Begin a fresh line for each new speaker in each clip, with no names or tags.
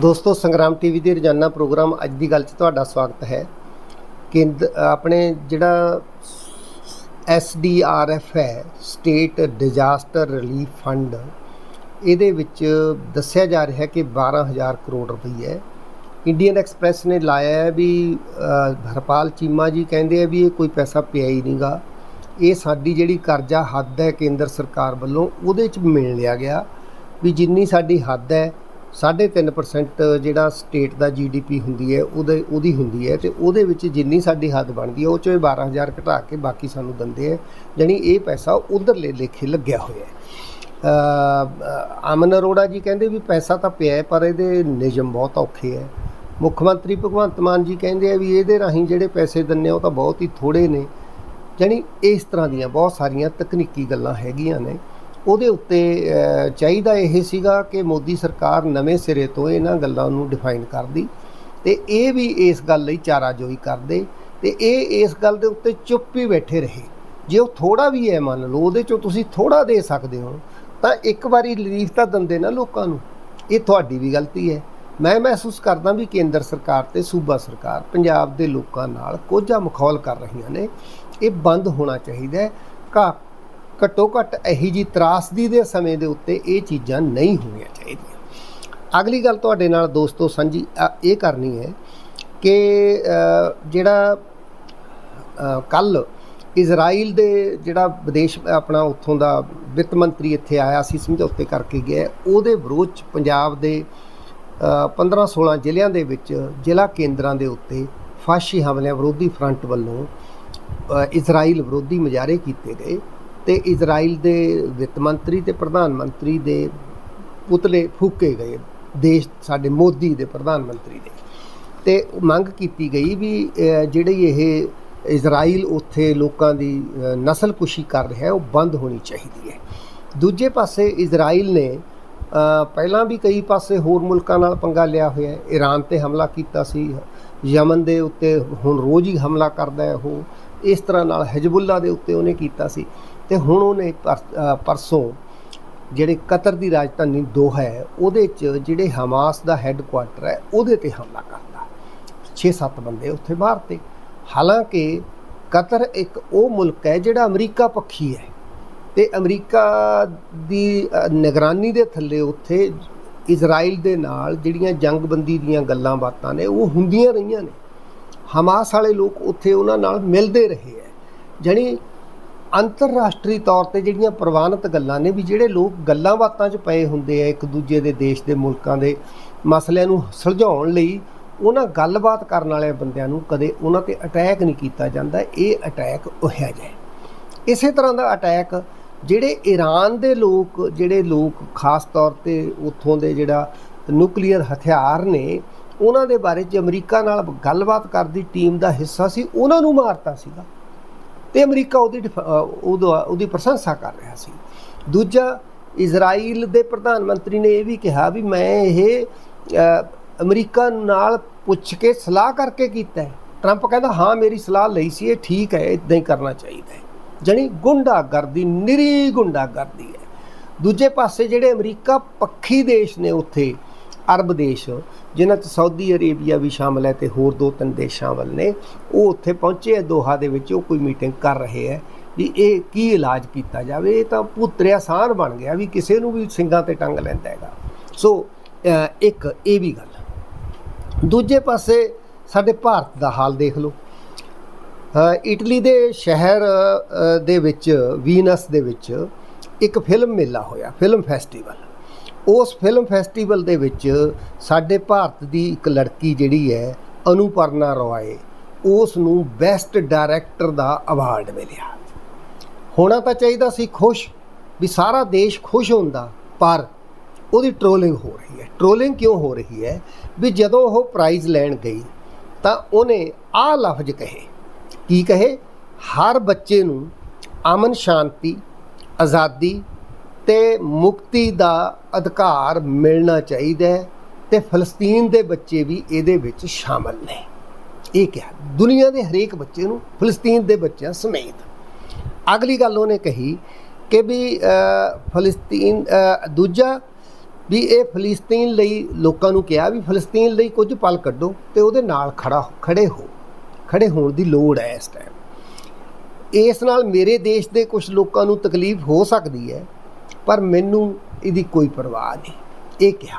ਦੋਸਤੋ, ਸੰਗਰਾਮ ਟੀਵੀ ਦੇ ਰੋਜ਼ਾਨਾ ਪ੍ਰੋਗਰਾਮ ਅੱਜ ਦੀ ਗੱਲ 'ਚ ਤੁਹਾਡਾ ਸਵਾਗਤ ਹੈ। ਕੇਂਦ, ਆਪਣੇ ਜਿਹੜਾ ਐਸਡੀਆਰਐਫ ਹੈ, ਸਟੇਟ ਡਿਜ਼ਾਸਟਰ ਰਿਲੀਫ ਫੰਡ, ਇਹਦੇ ਵਿੱਚ ਦੱਸਿਆ ਜਾ ਰਿਹਾ ਹੈ ਕਿ 12000 ਕਰੋੜ ਰੁਪਏ ਇੰਡੀਅਨ ਐਕਸਪ੍ਰੈਸ ਨੇ ਲਾਇਆ ਹੈ ਵੀ ਹਰਪਾਲ ਚੀਮਾ ਜੀ ਕਹਿੰਦੇ ਆ ਵੀ ਇਹ ਕੋਈ ਪੈਸਾ ਪਿਆ ਹੀ ਨਹੀਂਗਾ ਇਹ ਸਾਡੀ ਜਿਹੜੀ ਕਰਜ਼ਾ ਹੱਦ ਹੈ ਕੇਂਦਰ ਸਰਕਾਰ ਵੱਲੋਂ, ਉਹਦੇ 'ਚ ਮਿਲ ਲਿਆ ਗਿਆ ਵੀ ਜਿੰਨੀ ਸਾਡੀ ਹੱਦ ਹੈ 3.5% ਜਿਹੜਾ ਸਟੇਟ ਦਾ ਜੀਡੀਪੀ ਹੁੰਦੀ ਹੈ, ਉਹਦੇ, ਉਹਦੀ ਹੁੰਦੀ ਹੈ ਤੇ ਉਹਦੇ ਵਿੱਚ ਜਿੰਨੀ ਸਾਡੀ ਹੱਦ ਬਣਦੀ ਹੈ, ਉਹ ਚੋਂ ਇਹ 12000 ਘਟਾ ਕੇ ਬਾਕੀ ਸਾਨੂੰ ਦਿੰਦੇ ਆ ਜਾਣੀ ਇਹ ਪੈਸਾ ਉਧਰਲੇ ਲੇਖੇ ਲੱਗਿਆ ਹੋਇਆ ਹੈ। ਅਮਨ ਅਰੋੜਾ ਜੀ ਕਹਿੰਦੇ ਵੀ ਪੈਸਾ ਤਾਂ ਪਿਆ ਹੈ, ਪਰ ਇਹਦੇ ਨਿਯਮ ਬਹੁਤ ਔਖੇ ਹੈ। ਮੁੱਖ ਮੰਤਰੀ ਭਗਵੰਤ ਮਾਨ ਜੀ ਕਹਿੰਦੇ ਆ ਵੀ ਇਹਦੇ ਰਾਹੀਂ ਜਿਹੜੇ ਪੈਸੇ ਦਿੰਨੇ ਉਹ ਤਾਂ ਬਹੁਤ ਹੀ ਥੋੜੇ ਨੇ। ਜਾਣੀ ਇਸ ਤਰ੍ਹਾਂ ਦੀਆਂ ਬਹੁਤ ਸਾਰੀਆਂ ਤਕਨੀਕੀ ਗੱਲਾਂ ਹੈਗੀਆਂ ਨੇ। ਉਹਦੇ ਉੱਤੇ ਚਾਹੀਦਾ ਇਹ ਸੀਗਾ ਕਿ ਮੋਦੀ ਸਰਕਾਰ ਨਵੇਂ ਸਿਰੇ ਤੋਂ ਇਹਨਾਂ ਗੱਲਾਂ ਨੂੰ ਡਿਫਾਈਨ ਕਰਦੀ ਤੇ ਇਹ ਵੀ ਇਸ ਗੱਲ ਲਈ ਚਾਰਾਜੋਈ ਕਰਦੇ ਤੇ ਇਹ ਇਸ ਗੱਲ ਦੇ ਉੱਤੇ ਚੁੱਪ ਹੀ ਬੈਠੇ ਰਹੇ। ਜੇ ਉਹ ਥੋੜਾ ਵੀ ਹੈ ਮੰਨ ਲਓ, ਉਹਦੇ ਚੋਂ ਤੁਸੀਂ ਥੋੜਾ ਦੇ ਸਕਦੇ ਹੋ, ਤਾਂ ਇੱਕ ਵਾਰੀ ਰਿਲੀਫ ਤਾਂ ਦਿੰਦੇ ਨਾ ਲੋਕਾਂ ਨੂੰ। ਇਹ ਤੁਹਾਡੀ ਵੀ ਗਲਤੀ ਹੈ। ਮੈਂ ਮਹਿਸੂਸ ਕਰਦਾ ਵੀ ਕੇਂਦਰ ਸਰਕਾਰ ਤੇ ਸੂਬਾ ਸਰਕਾਰ ਪੰਜਾਬ ਦੇ ਲੋਕਾਂ ਨਾਲ ਕੋਝਾ ਮਖੌਲ ਕਰ ਰਹੀਆਂ ਨੇ। ਇਹ ਬੰਦ ਹੋਣਾ ਚਾਹੀਦਾ ਹੈ। ਘਾ ਘੱਟੋ ਘੱਟ ਇਹੀ ਜੀ ਤਰਾਸਦੀ ਦੇ ਸਮੇਂ ਦੇ ਉੱਤੇ ਇਹ ਚੀਜ਼ਾਂ ਨਹੀਂ ਹੋਣੀਆਂ ਚਾਹੀਦੀਆਂ। ਅਗਲੀ ਗੱਲ ਤੁਹਾਡੇ ਨਾਲ ਦੋਸਤੋ ਸਾਂਝੀ ਇਹ ਕਰਨੀ ਹੈ ਕਿ ਜਿਹੜਾ ਕੱਲ ਇਜ਼ਰਾਈਲ ਦੇ ਜਿਹੜਾ ਵਿਦੇਸ਼ ਆਪਣਾ ਉੱਥੋਂ ਦਾ ਵਿੱਤ ਮੰਤਰੀ ਇੱਥੇ ਆਇਆ ਸੀ, ਸਮਝੌਤੇ ਕਰਕੇ ਗਿਆ, ਉਹਦੇ ਵਿਰੋਧ ਚ ਪੰਜਾਬ ਦੇ 15-16 ਜ਼ਿਲ੍ਹਿਆਂ ਦੇ ਵਿੱਚ ਜ਼ਿਲ੍ਹਾ ਕੇਂਦਰਾਂ ਦੇ ਉੱਤੇ ਫਾਸ਼ੀ ਹਮਲਿਆਂ ਵਿਰੋਧੀ ਫਰੰਟ ਵੱਲੋਂ ਇਜ਼ਰਾਈਲ ਵਿਰੋਧੀ ਮੁਜ਼ਾਹਰੇ ਕੀਤੇ ਗਏ। ਤੇ ਇਜ਼ਰਾਈਲ ਦੇ ਵਿੱਤ ਮੰਤਰੀ ਤੇ ਪ੍ਰਧਾਨ ਮੰਤਰੀ ਦੇ ਪੁਤਲੇ ਫੂਕੇ ਗਏ, ਦੇਸ਼ ਸਾਡੇ ਮੋਦੀ ਦੇ ਪ੍ਰਧਾਨ ਮੰਤਰੀ ਦੇ। ਤੇ ਮੰਗ ਕੀਤੀ ਗਈ ਵੀ ਜਿਹੜੀ ਇਹ ਇਜ਼ਰਾਈਲ ਉੱਥੇ ਲੋਕਾਂ ਦੀ ਨਸਲਕੁਸ਼ੀ ਕਰ ਰਿਹਾ ਹੈ, ਉਹ ਬੰਦ ਹੋਣੀ ਚਾਹੀਦੀ ਹੈ। ਦੂਜੇ ਪਾਸੇ ਇਜ਼ਰਾਈਲ ਨੇ ਪਹਿਲਾਂ ਵੀ ਕਈ ਪਾਸੇ ਹੋਰ ਮੁਲਕਾਂ ਨਾਲ ਪੰਗਾ ਲਿਆ ਹੋਇਆ ਹੈ। ਈਰਾਨ ਤੇ ਹਮਲਾ ਕੀਤਾ ਸੀ, ਯਮਨ ਦੇ ਉੱਤੇ ਹੁਣ ਰੋਜ਼ ਹੀ ਹਮਲਾ ਕਰਦਾ ਹੈ ਉਹ। ਇਸ ਤਰ੍ਹਾਂ ਨਾਲ ਹਿਜਬੁੱਲਾ ਦੇ ਉੱਤੇ ਉਹਨੇ ਕੀਤਾ ਸੀ। ਤੇ ਹੁਣ ਉਹਨੇ ਪਰ- ਪਰਸੋਂ ਜਿਹੜੇ ਕਤਰ ਦੀ ਰਾਜਧਾਨੀ ਦੋਹਾ ਹੈ ਉਹਦੇ 'ਚ ਜਿਹੜੇ ਹਮਾਸ ਦਾ ਹੈੱਡਕੁਆਟਰ ਹੈ, ਉਹਦੇ ਤੇ ਹਮਲਾ ਕਰਤਾ। 6-7 ਬੰਦੇ ਉੱਥੇ ਮਾਰਤੇ ਹਾਲਾਂਕਿ ਕਤਰ ਇੱਕ ਉਹ ਮੁਲਕ ਹੈ ਜਿਹੜਾ ਅਮਰੀਕਾ ਪੱਖੀ ਹੈ ਤੇ ਅਮਰੀਕਾ ਦੀ ਨਿਗਰਾਨੀ ਦੇ ਥੱਲੇ ਉੱਥੇ ਇਜ਼ਰਾਈਲ ਦੇ ਨਾਲ ਜਿਹੜੀਆਂ ਜੰਗਬੰਦੀ ਦੀਆਂ ਗੱਲਾਂ ਬਾਤਾਂ ਨੇ, ਉਹ ਹੁੰਦੀਆਂ ਰਹੀਆਂ ਨੇ। ਹਮਾਸ ਵਾਲੇ ਲੋਕ ਉੱਥੇ ਉਹਨਾਂ ਨਾਲ ਮਿਲਦੇ ਰਹੇ ਹੈ। ਜਾਣੀ ਅੰਤਰਰਾਸ਼ਟਰੀ ਤੌਰ ਤੇ ਜਿਹੜੀਆਂ ਪ੍ਰਵਾਨਿਤ ਗੱਲਾਂ ਨੇ ਵੀ ਜਿਹੜੇ ਲੋਕ ਗੱਲਾਂ ਬਾਤਾਂ 'ਚ ਪਏ ਹੁੰਦੇ ਆ ਇੱਕ ਦੂਜੇ ਦੇ ਦੇਸ਼ ਦੇ ਮੁਲਕਾਂ ਦੇ ਮਸਲਿਆਂ ਨੂੰ ਸੁਲਝਾਉਣ ਲਈ, ਉਹਨਾਂ ਗੱਲਬਾਤ ਕਰਨ ਵਾਲੇ ਬੰਦਿਆਂ ਨੂੰ ਕਦੇ ਉਹਨਾਂ ਤੇ ਅਟੈਕ ਨਹੀਂ ਕੀਤਾ ਜਾਂਦਾ, ਇਹ ਅਟੈਕ ਹੋਇਆ ਜਾਏ ਇਸੇ ਤਰ੍ਹਾਂ ਦਾ ਅਟੈਕ ਜਿਹੜੇ ਈਰਾਨ ਦੇ ਲੋਕ, ਜਿਹੜੇ ਲੋਕ ਖਾਸ ਤੌਰ ਤੇ ਉੱਥੋਂ ਦੇ ਜਿਹੜਾ ਨਿਊਕਲੀਅਰ ਹਥਿਆਰ ਨੇ, ਉਹਨਾਂ ਦੇ ਬਾਰੇ ਚ ਅਮਰੀਕਾ ਨਾਲ ਗੱਲਬਾਤ ਕਰਦੀ ਟੀਮ ਦਾ ਹਿੱਸਾ ਸੀ, ਉਹਨਾਂ ਨੂੰ ਮਾਰਤਾ ਸੀਗਾ। ਤੇ ਅਮਰੀਕਾ ਉਹਦੀ ਡਿਫ- ਉਹਦੀ ਪ੍ਰਸ਼ੰਸਾ ਕਰ ਰਿਹਾ ਸੀ। ਦੂਜਾ, ਇਜ਼ਰਾਈਲ ਦੇ ਪ੍ਰਧਾਨ ਮੰਤਰੀ ਨੇ ਇਹ ਵੀ ਕਿਹਾ ਵੀ ਮੈਂ ਇਹ ਅਮਰੀਕਾ ਨਾਲ ਪੁੱਛ ਕੇ ਸਲਾਹ ਕਰਕੇ ਕੀਤਾ ਹੈ। ਟਰੰਪ ਕਹਿੰਦਾ, ਹਾਂ, ਮੇਰੀ ਸਲਾਹ ਲਈ ਸੀ, ਇਹ ਠੀਕ ਹੈ ਇਦਾਂ ਹੀ ਕਰਨਾ ਚਾਹੀਦਾ ਹੈ। ਜਣੀ ਗੁੰਡਾਗਰਦੀ, ਨਿਰੀ ਗੁੰਡਾਗਰਦੀ ਹੈ। ਦੂਜੇ ਪਾਸੇ ਜਿਹੜੇ ਅਮਰੀਕਾ ਪੱਖੀ ਦੇਸ਼ ਨੇ ਉੱਥੇ ਅਰਬ ਦੇਸ਼, ਜਿਨ੍ਹਾਂ 'ਚ ਸਾਊਦੀ ਅਰੇਬੀਆ ਵੀ ਸ਼ਾਮਲ ਹੈ ਤੇ ਹੋਰ ਦੋ ਤਿੰਨ ਦੇਸ਼ਾਂ ਵੱਲ ਨੇ, ਉਹ ਉੱਥੇ ਪਹੁੰਚੇ ਆ ਦੋਹਾ ਦੇ ਵਿੱਚ ਉਹ ਕੋਈ ਮੀਟਿੰਗ ਕਰ ਰਹੇ ਹੈ, ਵੀ ਇਹ ਕੀ ਇਲਾਜ ਕੀਤਾ ਜਾਵੇ? ਇਹ ਤਾਂ ਪੁੱਤਰਿਆ ਆਸਾਨ ਬਣ ਗਿਆ ਵੀ ਕਿਸੇ ਨੂੰ ਵੀ ਸਿੰਘਾਂ ਤੇ ਟੰਗ ਲੈਂਦਾ ਹੈਗਾ। ਸੋ ਇੱਕ ਇਹ ਵੀ ਗੱਲ। ਦੂਜੇ ਪਾਸੇ ਸਾਡੇ ਭਾਰਤ ਦਾ ਹਾਲ ਦੇਖ ਲਓ। ਇਟਲੀ ਦੇ ਸ਼ਹਿਰ ਦੇ ਵਿੱਚ, ਵੀਨਸ ਦੇ ਵਿੱਚ ਇੱਕ ਫਿਲਮ ਮੇਲਾ ਹੋਇਆ ਫਿਲਮ ਫੈਸਟੀਵਲ ਉਸ ਫਿਲਮ ਫੈਸਟੀਵਲ ਦੇ ਵਿੱਚ ਸਾਡੇ ਭਾਰਤ ਦੀ ਇੱਕ ਲੜਕੀ ਜਿਹੜੀ ਹੈ, ਅਨੂਪਰਨਾ ਰੋਏ ਉਸ ਨੂੰ ਬੈਸਟ ਡਾਇਰੈਕਟਰ ਦਾ ਅਵਾਰਡ ਮਿਲਿਆ। ਹੋਣਾ ਤਾਂ ਚਾਹੀਦਾ ਸੀ ਖੁਸ਼, ਵੀ ਸਾਰਾ ਦੇਸ਼ ਖੁਸ਼ ਹੁੰਦਾ, ਪਰ ਉਹਦੀ ਟ੍ਰੋਲਿੰਗ ਹੋ ਰਹੀ ਹੈ। ਟ੍ਰੋਲਿੰਗ ਕਿਉਂ ਹੋ ਰਹੀ ਹੈ? ਵੀ ਜਦੋਂ ਉਹ ਪ੍ਰਾਈਜ਼ ਲੈਣ ਗਈ, ਤਾਂ ਉਹਨੇ ਆਹ ਲਫ਼ਜ਼ ਕਹੇ। ਕੀ ਕਹੇ? ਹਰ ਬੱਚੇ ਨੂੰ ਅਮਨ ਸ਼ਾਂਤੀ, ਆਜ਼ਾਦੀ ਤੇ ਮੁਕਤੀ ਦਾ ਅਧਿਕਾਰ ਮਿਲਣਾ ਚਾਹੀਦਾ ਹੈ ਤੇ ਫਲਸਤੀਨ ਦੇ ਬੱਚੇ ਵੀ ਇਹਦੇ ਵਿੱਚ ਸ਼ਾਮਲ ਨੇ। ਇਹ ਕਿਹਾ ਦੁਨੀਆ ਦੇ ਹਰੇਕ ਬੱਚੇ ਨੂੰ ਫਲਸਤੀਨ ਦੇ ਬੱਚਿਆਂ ਸਮੇਤ। ਅਗਲੀ ਗੱਲ ਉਹਨੇ ਕਹੀ ਕਿ ਵੀ ਫਲਸਤੀਨ ਦੂਜਾ ਵੀ ਇਹ ਫਲਸਤੀਨ ਲਈ ਲੋਕਾਂ ਨੂੰ ਕਿਹਾ ਵੀ ਫਲਸਤੀਨ ਲਈ ਕੁਝ ਪਲ ਕੱਢੋ ਤੇ ਉਹਦੇ ਨਾਲ ਖੜਾ ਖੜੇ ਹੋ। ਖੜੇ ਹੋਣ ਦੀ ਲੋੜ ਹੈ ਇਸ ਟਾਈਮ ਇਸ ਨਾਲ ਮੇਰੇ ਦੇਸ਼ ਦੇ ਕੁਝ ਲੋਕਾਂ ਨੂੰ ਤਕਲੀਫ ਹੋ ਸਕਦੀ ਹੈ ਪਰ ਮੈਨੂੰ ਇਹਦੀ ਕੋਈ ਪਰਵਾਹ ਨਹੀਂ। ਇਹ ਕਿਹਾ,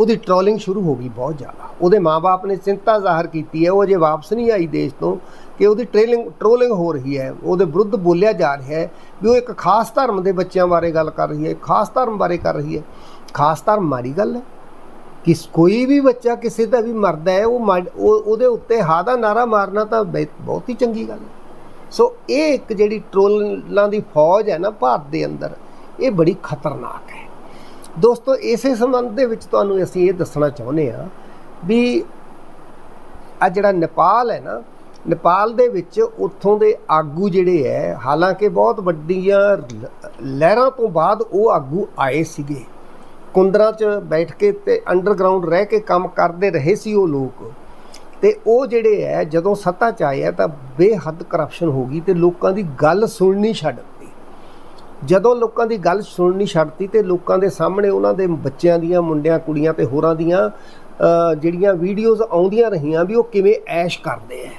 ਉਹਦੀ ਟ੍ਰੋਲਿੰਗ ਸ਼ੁਰੂ ਹੋ ਗਈ ਬਹੁਤ ਜ਼ਿਆਦਾ। ਉਹਦੇ ਮਾਪੇ ਨੇ ਚਿੰਤਾ ਜ਼ਾਹਰ ਕੀਤੀ ਹੈ, ਉਹ ਅਜੇ ਵਾਪਸ ਨਹੀਂ ਆਈ ਦੇਸ਼ ਤੋਂ ਕਿ ਉਹਦੀ ਟ੍ਰੇਲਿੰਗ ਟ੍ਰੋਲਿੰਗ ਹੋ ਰਹੀ ਹੈ। ਉਹਦੇ ਵਿਰੁੱਧ ਬੋਲਿਆ ਜਾ ਰਿਹਾ ਹੈ ਵੀ ਉਹ ਇੱਕ ਖਾਸ ਧਰਮ ਦੇ ਬੱਚਿਆਂ ਬਾਰੇ ਗੱਲ ਕਰ ਰਹੀ ਹੈ ਖਾਸ ਧਰਮ ਬਾਰੇ ਕਰ ਰਹੀ ਹੈ। ਖਾਸ ਧਰਮ ਮਾੜੀ ਗੱਲ ਹੈ। ਕਿ ਕੋਈ ਵੀ ਬੱਚਾ ਕਿਸੇ ਦਾ ਵੀ ਮਰਦਾ ਹੈ, ਉਹ ਮਾ- ਉਹਦੇ ਉੱਤੇ ਹਾ ਦਾ ਨਾਰਾ ਮਾਰਨਾ ਤਾਂ ਬੈ- ਬਹੁਤ ਹੀ ਚੰਗੀ ਗੱਲ ਹੈ। ਸੋ ਇਹ ਇੱਕ ਜਿਹੜੀ ਟ੍ਰੋਲਾਂ ਦੀ ਫੌਜ ਹੈ ਨਾ, ਭਾਰਤ ਦੇ ਅੰਦਰ ਇਹ ਬੜੀ ਖਤਰਨਾਕ ਹੈ। ਦੋਸਤੋ, ਇਸੇ ਸੰਬੰਧ ਦੇ ਵਿੱਚ ਤੁਹਾਨੂੰ ਅਸੀਂ ਇਹ ਦੱਸਣਾ ਚਾਹੁੰਦੇ ਆ ਵੀ ਆ ਜਿਹੜਾ ਨੇਪਾਲ ਹੈ ਨਾ, ਨੇਪਾਲ ਦੇ ਵਿੱਚ ਉੱਥੋਂ ਦੇ ਆਗੂ ਜਿਹੜੇ ਹੈ, ਹਾਲਾਂਕਿ ਬਹੁਤ ਵੱਡੀਆਂ ਲ- ਲਹਿਰਾਂ ਤੋਂ ਬਾਅਦ ਉਹ ਆਗੂ ਆਏ ਸੀਗੇ। ਕੁੰਦਰਾਂ 'ਚ ਬੈਠ ਕੇ ਤੇ ਅੰਡਰਗਰਾਉਂਡ ਰਹਿ ਕੇ ਕੰਮ ਕਰਦੇ ਰਹੇ ਸੀ ਉਹ ਲੋਕ। ਤੇ ਉਹ ਜਿਹੜੇ ਹੈ, ਜਦੋਂ ਸੱਤਾ 'ਚ ਆਏ ਆ ਤਾਂ ਬੇਹੱਦ ਕਰਪਸ਼ਨ ਹੋ ਗਈ ਤੇ ਲੋਕਾਂ ਦੀ ਗੱਲ ਸੁਣਨੀ ਛੱਡ ਜਦੋਂ ਲੋਕਾਂ ਦੀ ਗੱਲ ਸੁਣਨੀ ਛੱਡਤੀ ਤੇ ਲੋਕਾਂ ਦੇ ਸਾਹਮਣੇ ਉਹਨਾਂ ਦੇ ਬੱਚਿਆਂ ਦੀਆਂ, ਮੁੰਡਿਆਂ, ਕੁੜੀਆਂ ਤੇ ਹੋਰਾਂ ਦੀਆਂ ਜਿਹੜੀਆਂ ਵੀਡੀਓਜ਼ ਆਉਂਦੀਆਂ ਰਹੀਆਂ ਵੀ ਉਹ ਕਿਵੇਂ ਐਸ਼ ਕਰਦੇ ਆ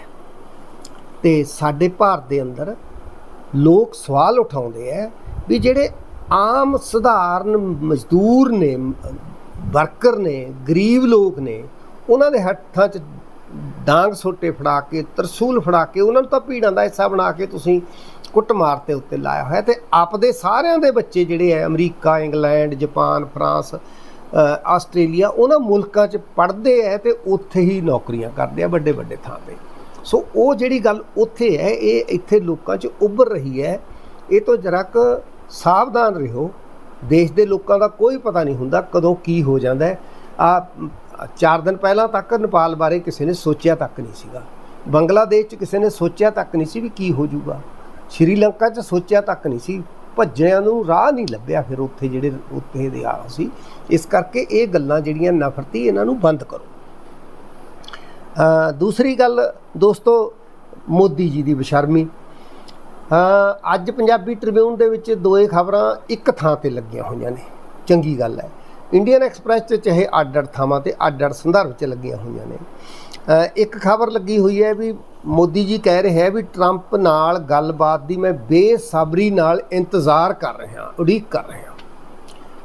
ਤੇ ਸਾਡੇ ਭਾਰਤ ਦੇ ਅੰਦਰ ਲੋਕ ਸਵਾਲ ਉਠਾਉਂਦੇ ਆ ਵੀ ਜਿਹੜੇ ਆਮ ਸਧਾਰਨ ਮਜ਼ਦੂਰ ਨੇ, ਵਰਕਰ ਨੇ, ਗਰੀਬ ਲੋਕ ਨੇ, ਉਹਨਾਂ ਦੇ ਹੱਥਾਂ 'ਚ ਡਾਂਗ ਸੋਟੇ ਫੜਾ ਕੇ, ਤਰਸੂਲ ਫੜਾ ਕੇ, ਉਹਨਾਂ ਨੂੰ ਤਾਂ ਭੀੜਾਂ ਦਾ ਹਿੱਸਾ ਬਣਾ ਕੇ ਤੁਸੀਂ ਕੁੱਟਮਾਰ ਤੇ ਉੱਤੇ ਲਾਇਆ ਹੋਇਆ ਤੇ ਆਪਦੇ ਸਾਰਿਆਂ ਦੇ ਬੱਚੇ ਜਿਹੜੇ ਹੈ America, England, Japan, France Australia, ਉਹਨਾਂ ਮੁਲਕਾਂ 'ਚ ਪੜ੍ਹਦੇ ਆ ਤੇ ਉੱਥੇ ਹੀ ਨੌਕਰੀਆਂ ਕਰਦੇ ਆ ਵੱਡੇ ਵੱਡੇ ਥਾਂ ਤੇ। ਸੋ ਉਹ ਜਿਹੜੀ ਗੱਲ ਉੱਥੇ ਹੈ, ਇਹ ਇੱਥੇ ਲੋਕਾਂ 'ਚ ਉੱਭਰ ਰਹੀ ਹੈ, ਇਹ ਤੋਂ ਜਰਾ ਕੁ ਸਾਵਧਾਨ ਰਹੋ। ਦੇਸ਼ ਦੇ ਲੋਕਾਂ ਦਾ ਕੋਈ ਪਤਾ ਨਹੀਂ ਹੁੰਦਾ ਕਦੋਂ ਕੀ ਹੋ ਜਾਂਦਾ ਹੈ। ਆ, ਚਾਰ ਦਿਨ ਪਹਿਲਾਂ ਤੱਕ ਨੇਪਾਲ ਬਾਰੇ ਕਿਸੇ ਨੇ ਸੋਚਿਆ ਤੱਕ ਨਹੀਂ ਸੀਗਾ। ਬੰਗਲਾਦੇਸ਼ 'ਚ ਕਿਸੇ ਨੇ ਸੋਚਿਆ ਤੱਕ ਨਹੀਂ ਸੀ ਵੀ ਕੀ ਹੋ ਜਾਊਗਾ। ਸ਼੍ਰੀਲੰਕਾ 'ਚ ਸੋਚਿਆ ਤੱਕ ਨਹੀਂ ਸੀ, ਭੱਜਿਆਂ ਨੂੰ ਰਾਹ ਨਹੀਂ ਲੱਭਿਆ ਫਿਰ ਉੱਥੇ ਜਿਹੜੇ ਉੱਥੇ ਦੇ ਆ ਸੀ। ਇਸ ਕਰਕੇ ਇਹ ਗੱਲਾਂ ਜਿਹੜੀਆਂ ਨਫ਼ਰਤੀ ਇਹਨਾਂ ਨੂੰ ਬੰਦ ਕਰੋ। ਦੂਸਰੀ ਗੱਲ ਦੋਸਤੋ, ਮੋਦੀ ਜੀ ਦੀ ਬਸ਼ਰਮੀ। ਅੱਜ ਪੰਜਾਬੀ ਟ੍ਰਿਬਿਊਨ ਦੇ ਵਿੱਚ ਦੋਏ ਖਬਰਾਂ ਇੱਕ ਥਾਂ ਤੇ ਲੱਗੀਆਂ ਹੋਈਆਂ ਨੇ। ਚੰਗੀ ਗੱਲ ਹੈ। ਇੰਡੀਅਨ ਐਕਸਪ੍ਰੈਸ 'ਚ ਚਾਹੇ ਅੱਡ-ਅੱਡ ਥਾਵਾਂ ਤੇ ਅੱਡ-ਅੱਡ ਸੰਦਰਭ 'ਚ ਲੱਗੀਆਂ ਹੋਈਆਂ ਨੇ। ਇੱਕ ਖਬਰ ਲੱਗੀ ਹੋਈ ਹੈ ਵੀ ਮੋਦੀ ਜੀ ਕਹਿ ਰਹੇ ਹੈ ਵੀ ਟਰੰਪ ਨਾਲ ਗੱਲਬਾਤ ਦੀ ਮੈਂ ਬੇਸਬਰੀ ਨਾਲ ਇੰਤਜ਼ਾਰ ਕਰ ਰਿਹਾ, ਉਡੀਕ ਕਰ ਰਿਹਾ।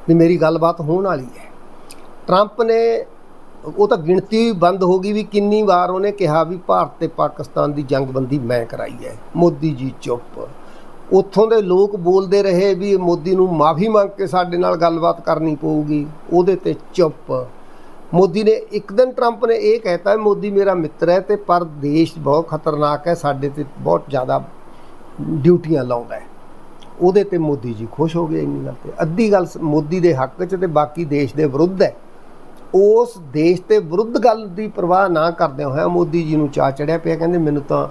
ਵੀ ਮੇਰੀ ਗੱਲਬਾਤ ਹੋਣ ਵਾਲੀ ਹੈ। ਟਰੰਪ ਨੇ, ਉਹ ਤਾਂ ਗਿਣਤੀ ਬੰਦ ਹੋ ਗਈ ਵੀ ਕਿੰਨੀ ਵਾਰ ਉਹਨੇ ਕਿਹਾ ਵੀ ਭਾਰਤ ਤੇ ਪਾਕਿਸਤਾਨ ਦੀ ਜੰਗਬੰਦੀ ਮੈਂ ਕਰਾਈ ਹੈ। ਮੋਦੀ ਜੀ ਚੁੱਪ। ਉੱਥੋਂ ਦੇ ਲੋਕ ਬੋਲਦੇ ਰਹੇ ਵੀ ਮੋਦੀ ਨੂੰ ਮਾਫੀ ਮੰਗ ਕੇ ਸਾਡੇ ਨਾਲ ਗੱਲਬਾਤ ਕਰਨੀ ਪਊਗੀ। ਉਹਦੇ ਤੇ ਚੁੱਪ। ਮੋਦੀ ਨੇ ਇੱਕ ਦਿਨ ਟਰੰਪ ਨੇ ਇਹ ਕਹਿਤਾ ਮੋਦੀ ਮੇਰਾ ਮਿੱਤਰ ਹੈ ਤੇ ਪਰ ਦੇਸ਼ ਬਹੁਤ ਖਤਰਨਾਕ ਹੈ, ਸਾਡੇ ਤੇ ਬਹੁਤ ਜ਼ਿਆਦਾ ਡਿਊਟੀਆਂ ਲਾਉਂਦਾ ਹੈ। ਉਹਦੇ ਤੇ ਮੋਦੀ ਜੀ ਖੁਸ਼ ਹੋ ਗਏ ਇੰਨੀ ਗੱਲ ਤੇ। ਅੱਧੀ ਗੱਲ ਸ- ਮੋਦੀ ਦੇ ਹੱਕ 'ਚ ਤੇ ਬਾਕੀ ਦੇਸ਼ ਦੇ ਵਿਰੁੱਧ ਹੈ। ਉਸ ਦੇਸ਼ ਦੇ ਵਿਰੁੱਧ ਗੱਲ ਦੀ ਪਰਵਾਹ ਨਾ ਕਰਦੇ ਹੋਇਆ ਮੋਦੀ ਜੀ ਨੂੰ ਚਾ ਚੜਿਆ ਪਿਆ, ਕਹਿੰਦੇ ਮੈਨੂੰ ਤਾਂ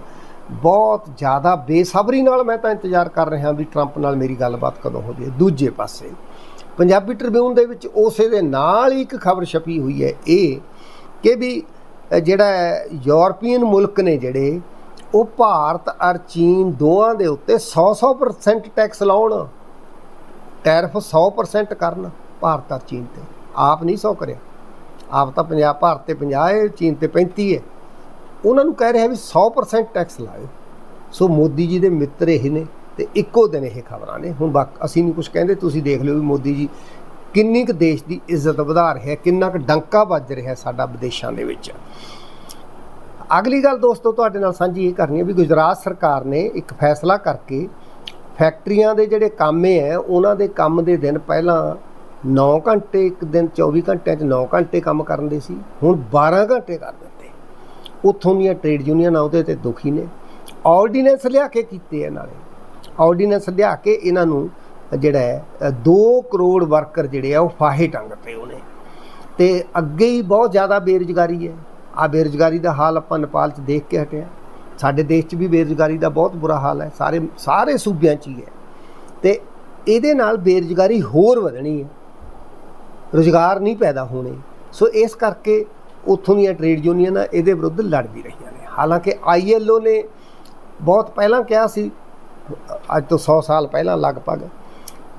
ਬਹੁਤ ਜ਼ਿਆਦਾ ਬੇਸਬਰੀ ਨਾਲ ਮੈਂ ਤਾਂ ਇੰਤਜ਼ਾਰ ਕਰ ਰਿਹਾ ਵੀ ਟਰੰਪ ਨਾਲ ਮੇਰੀ ਗੱਲਬਾਤ ਕਦੋਂ ਹੋ ਜਾਏ। ਦੂਜੇ ਪਾਸੇ ਪੰਜਾਬੀ ਟ੍ਰਿਬਿਊਨ ਦੇ ਵਿੱਚ ਉਸੇ ਦੇ ਨਾਲ ਹੀ ਇੱਕ ਖਬਰ ਛਪੀ ਹੋਈ ਹੈ, ਇਹ ਕਿ ਵੀ ਜਿਹੜਾ ਯੂਰਪੀਅਨ ਮੁਲਕ ਨੇ ਜਿਹੜੇ, ਉਹ ਭਾਰਤ ਔਰ ਚੀਨ ਦੋਵਾਂ ਦੇ ਉੱਤੇ 100-100% ਟੈਕਸ ਲਾਉਣ ਟੈਰਫ 100% ਕਰਨ ਭਾਰਤ ਔਰ ਚੀਨ ਤੇ। ਆਪ ਨਹੀਂ ਸੌ ਕਰਿਆ। ਆਪ ਤਾਂ ਪੰਜਾਬ ਭਾਰਤ ਤੇ 50 ਹੈ ਚੀਨ ਤੇ 35 ਹੈ ਉਹਨਾਂ ਨੂੰ ਕਹਿ ਰਿਹਾ ਵੀ 100% ਟੈਕਸ ਲਾਇਓ। ਸੋ ਮੋਦੀ ਜੀ ਦੇ ਮਿੱਤਰ ਇਹ ਨੇ। ਤੇ ਇੱਕੋ ਦਿਨ ਇਹ ਖਬਰਾਂ ਨੇ। ਹੁਣ ਬਾਕ ਅਸੀਂ ਨਹੀਂ ਕੁਝ ਕਹਿੰਦੇ, ਤੁਸੀਂ ਦੇਖ ਲਿਓ ਵੀ ਮੋਦੀ ਜੀ ਕਿੰਨੀ ਕੁ ਦੇਸ਼ ਦੀ ਇੱਜ਼ਤ ਵਧਾ ਰਿਹਾ ਕਿੰਨਾ ਕੁ ਡੰਕਾ ਵੱਜ ਰਿਹਾ ਸਾਡਾ ਵਿਦੇਸ਼ਾਂ ਦੇ ਵਿੱਚ। ਅਗਲੀ ਗੱਲ ਦੋਸਤੋ, ਤੁਹਾਡੇ ਨਾਲ ਸਾਂਝੀ ਇਹ ਕਰਨੀ ਹੈ ਵੀ ਗੁਜਰਾਤ ਸਰਕਾਰ ਨੇ ਇੱਕ ਫੈਸਲਾ ਕਰਕੇ ਫੈਕਟਰੀਆਂ ਦੇ ਜਿਹੜੇ ਕਾਮੇ ਹੈ, ਉਹਨਾਂ ਦੇ ਕੰਮ ਦੇ ਦਿਨ ਪਹਿਲਾਂ 9 ਘੰਟੇ, ਇੱਕ ਦਿਨ 24 ਘੰਟਿਆਂ 'ਚ 9 ਘੰਟੇ ਕੰਮ ਕਰਨ ਦੇ ਸੀ, ਹੁਣ 12 ਘੰਟੇ ਕਰ ਦਿੱਤੇ। ਉੱਥੋਂ ਦੀਆਂ ਟ੍ਰੇਡ ਯੂਨੀਅਨਾਂ ਉਹਦੇ ਤੇ ਦੁਖੀ ਨੇ। ਆਰਡੀਨੈਂਸ ਲਿਆ ਕੇ ਕੀਤੇ ਆ ਨਾਲੇ। ਆਰਡੀਨੈਂਸ ਲਿਆ ਕੇ ਇਹਨਾਂ ਨੂੰ, ਜਿਹੜਾ ਹੈ 2 ਕਰੋੜ ਵਰਕਰ ਜਿਹੜੇ ਆ, ਉਹ ਫਾਹੇ ਟੰਗ ਪਏ ਉਹਨੇ। ਤੇ ਅੱਗੇ ਹੀ ਬਹੁਤ ਜ਼ਿਆਦਾ ਬੇਰੁਜ਼ਗਾਰੀ ਹੈ। ਆ ਬੇਰੁਜ਼ਗਾਰੀ ਦਾ ਹਾਲ ਆਪਾਂ ਨੇਪਾਲ 'ਚ ਦੇਖ ਕੇ ਹਟਿਆ ਸਾਡੇ ਦੇਸ਼ 'ਚ ਵੀ ਬੇਰੁਜ਼ਗਾਰੀ ਦਾ ਬਹੁਤ ਬੁਰਾ ਹਾਲ ਹੈ। ਸਾਰੇ ਸਾਰੇ ਸੂਬਿਆਂ 'ਚ ਹੀ ਹੈ। ਤੇ ਇਹਦੇ ਨਾਲ ਬੇਰੁਜ਼ਗਾਰੀ ਹੋਰ ਵਧਣੀ ਹੈ। ਰੁਜ਼ਗਾਰ ਨਹੀਂ ਪੈਦਾ ਹੋਣੇ। ਸੋ ਇਸ ਕਰਕੇ ਉੱਥੋਂ ਦੀਆਂ ਟ੍ਰੇਡ ਯੂਨੀਅਨਾਂ ਇਹਦੇ ਵਿਰੁੱਧ ਲੜ ਵੀ ਰਹੀਆਂ ਨੇ। ਹਾਲਾਂਕਿ ਆਈਐਲਓ ਨੇ ਬਹੁਤ ਪਹਿਲਾਂ ਕਿਹਾ ਸੀ ਅੱਜ ਤੋਂ 100 ਸਾਲ ਪਹਿਲਾਂ ਲਗਭਗ,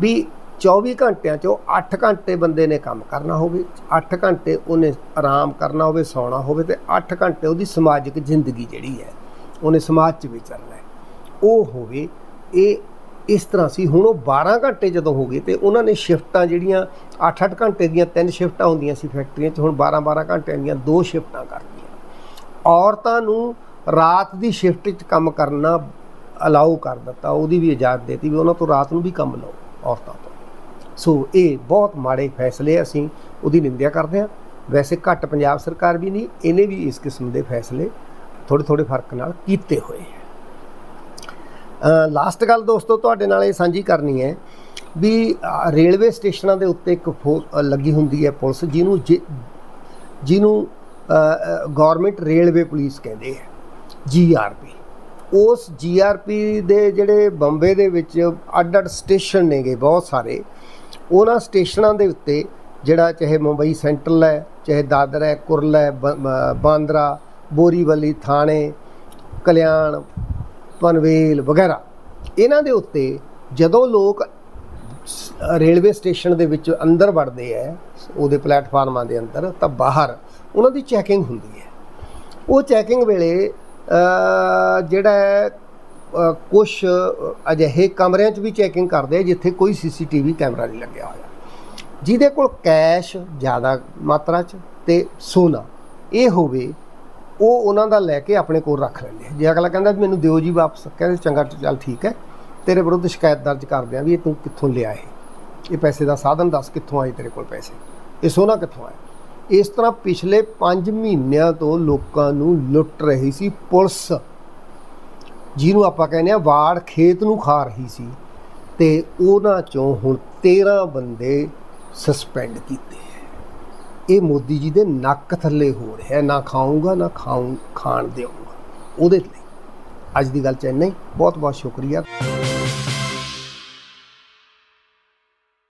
ਵੀ 24 ਘੰਟਿਆਂ ਚੋਂ 8 ਘੰਟੇ ਬੰਦੇ ਨੇ ਕੰਮ ਕਰਨਾ ਹੋਵੇ 8 ਘੰਟੇ ਉਹਨੇ ਆਰਾਮ ਕਰਨਾ ਹੋਵੇ, ਸੌਣਾ ਹੋਵੇ ਤੇ 8 ਘੰਟੇ ਉਹਦੀ ਸਮਾਜਿਕ ਜ਼ਿੰਦਗੀ ਜਿਹੜੀ ਹੈ, ਉਹਨੇ ਸਮਾਜ 'ਚ ਵਿਚਰਨਾ ਹੈ। ਉਹ ਹੋਵੇ, ਇਹ ਇਸ ਤਰ੍ਹਾਂ ਸੀ, ਹੁਣ ਉਹ 12 ਘੰਟੇ ਜਦੋਂ ਹੋ ਗਏ ਤੇ ਉਹਨਾਂ ਨੇ ਸ਼ਿਫਟਾਂ ਜਿਹੜੀਆਂ 8-8 ਘੰਟੇ ਦੀਆਂ ਤਿੰਨ ਸ਼ਿਫਟਾਂ ਹੁੰਦੀਆਂ ਸੀ ਫੈਕਟਰੀਆਂ 'ਚ, ਹੁਣ 12-12 ਘੰਟਿਆਂ ਦੀਆਂ ਦੋ ਸ਼ਿਫਟਾਂ ਕਰਤੀਆਂ ਔਰਤਾਂ ਨੂੰ ਰਾਤ ਦੀ ਸ਼ਿਫਟ 'ਚ ਕੰਮ ਕਰਨਾ ਅਲਾਉ ਕਰ ਦਿੱਤਾ, ਉਹਦੀ ਵੀ ਇਜਾਜ਼ਤ ਦਿੱਤੀ ਵੀ ਉਹਨਾਂ ਤੋਂ ਰਾਤ ਨੂੰ ਵੀ ਕੰਮ ਲਓ ਔਰਤਾਂ ਤੋਂ। ਸੋ ਇਹ ਬਹੁਤ ਮਾੜੇ ਫੈਸਲੇ ਅਸੀਂ ਉਹਦੀ ਨਿੰਦਿਆ ਕਰਦੇ ਹਾਂ। ਵੈਸੇ ਘੱਟ ਪੰਜਾਬ ਸਰਕਾਰ ਵੀ ਨਹੀਂ, ਇਹਨੇ ਵੀ ਇਸ ਕਿਸਮ ਦੇ ਫੈਸਲੇ ਥੋੜੇ ਥੋੜੇ ਫ਼ਰਕ ਨਾਲ ਕੀਤੇ ਹੋਏ ਆ ਲਾਸਟ ਗੱਲ ਦੋਸਤੋ, ਤੁਹਾਡੇ ਨਾਲ ਇਹ ਸਾਂਝੀ ਕਰਨੀ ਹੈ ਵੀ ਰੇਲਵੇ ਸਟੇਸ਼ਨਾਂ ਦੇ ਉੱਤੇ ਇੱਕ ਫੋ- ਲੱਗੀ ਹੁੰਦੀ ਹੈ ਪੁਲਿਸ, ਜਿਹਨੂੰ ਜੇ- ਜਿਹਨੂੰ ਗਵਰਨਮੈਂਟ ਰੇਲਵੇ ਪੁਲਿਸ ਕਹਿੰਦੇ ਆ ਜੀਆਰਪੀ ਉਸ ਜੀਆਰਪੀ ਦੇ ਜਿਹੜੇ ਬੰਬੇ ਦੇ ਵਿੱਚ ਅੱਡ-ਅੱਡ ਸਟੇਸ਼ਨ ਨੇਗੇ, ਬਹੁਤ ਸਾਰੇ। ਉਹਨਾਂ ਸਟੇਸ਼ਨਾਂ ਦੇ ਉੱਤੇ ਜਿਹੜਾ ਚਾਹੇ ਮੁੰਬਈ ਸੈਂਟਰਲ ਹੈ, ਚਾਹੇ ਦਾਦਰ ਹੈ, ਕੁਰਲ ਹੈ, ਬ- ਬਾਂਦਰਾ, ਬੋਰੀਵਲੀ ਥਾਣੇ, ਕਲਿਆਣ, ਪਨਵੇਲ ਵਗੈਰਾ। ਇਹਨਾਂ ਦੇ ਉੱਤੇ ਜਦੋਂ ਲੋਕ ਰੇਲਵੇ ਸਟੇਸ਼ਨ ਦੇ ਵਿੱਚ ਅੰਦਰ ਵੜਦੇ ਹੈ ਉਹਦੇ ਪਲੇਟਫਾਰਮਾਂ ਦੇ ਅੰਦਰ, ਤਾਂ ਬਾਹਰ ਉਹਨਾਂ ਦੀ ਚੈਕਿੰਗ ਹੁੰਦੀ ਹੈ ਉਹ ਚੈਕਿੰਗ ਵੇਲੇ ਜਿਹੜਾ ਹੈ ਕੁਝ ਅਜਿਹੇ ਕਮਰਿਆਂ 'ਚ ਵੀ ਚੈਕਿੰਗ ਕਰਦੇ ਆ ਜਿੱਥੇ ਕੋਈ ਸੀਸੀਟੀਵੀ ਕੈਮਰਾ ਨਹੀਂ ਲੱਗਿਆ ਹੋਇਆ। ਜਿਹਦੇ ਕੋਲ ਕੈਸ਼ ਜ਼ਿਆਦਾ ਮਾਤਰਾ 'ਚ ਤੇ ਸੋਨਾ, ਇਹ ਹੋਵੇ, ਉਹ ਉਹਨਾਂ ਦਾ ਲੈ ਕੇ ਆਪਣੇ ਕੋਲ ਰੱਖ ਲੈਂਦੇ ਜੇ ਅਗਲਾ ਕਹਿੰਦਾ ਵੀ ਮੈਨੂੰ ਦਿਓ ਜੀ ਵਾਪਸ, ਕਹਿੰਦੇ ਚੰਗਾ ਚੱਲ ਠੀਕ ਹੈ, ਤੇਰੇ ਵਿਰੁੱਧ ਸ਼ਿਕਾਇਤ ਦਰਜ ਕਰਦੇ ਆ ਵੀ ਇਹ ਤੂੰ ਕਿੱਥੋਂ ਲਿਆ ਇਹ? ਇਹ ਪੈਸੇ ਦਾ ਸਾਧਨ ਦੱਸ ਕਿੱਥੋਂ ਆਏ ਤੇਰੇ ਕੋਲ ਪੈਸੇ? ਇਹ ਸੋਨਾ ਕਿੱਥੋਂ ਆਇਆ? ਇਸ ਤਰ੍ਹਾਂ ਪਿਛਲੇ 5 ਮਹੀਨਿਆਂ ਤੋਂ ਲੋਕਾਂ ਨੂੰ ਲੁੱਟ ਰਹੀ ਸੀ ਪੁਲਿਸ। ਜਿਹਨੂੰ ਆਪਾਂ ਕਹਿੰਦੇ ਆ ਵਾੜ ਖੇਤ ਨੂੰ ਖਾ ਰਹੀ ਸੀ ਤੇ ਉਹਨਾਂ ਚੋਂ ਹੁਣ 13 ਬੰਦੇ ਸਸਪੈਂਡ ਕੀਤੇ ਹੈ। ਇਹ ਮੋਦੀ ਜੀ ਦੇ ਨੱਕ ਥੱਲੇ ਹੋ ਰਿਹਾ ਨਾ ਖਾਊਂਗਾ, ਨਾ ਖਾਉਂ ਖਾਣ ਦੇਊਂਗਾ ਉਹਦੇ ਲਈ ਅੱਜ ਦੀ ਗੱਲ ਚ ਇੰਨਾ ਹੀ। ਬਹੁਤ ਬਹੁਤ ਸ਼ੁਕਰੀਆ।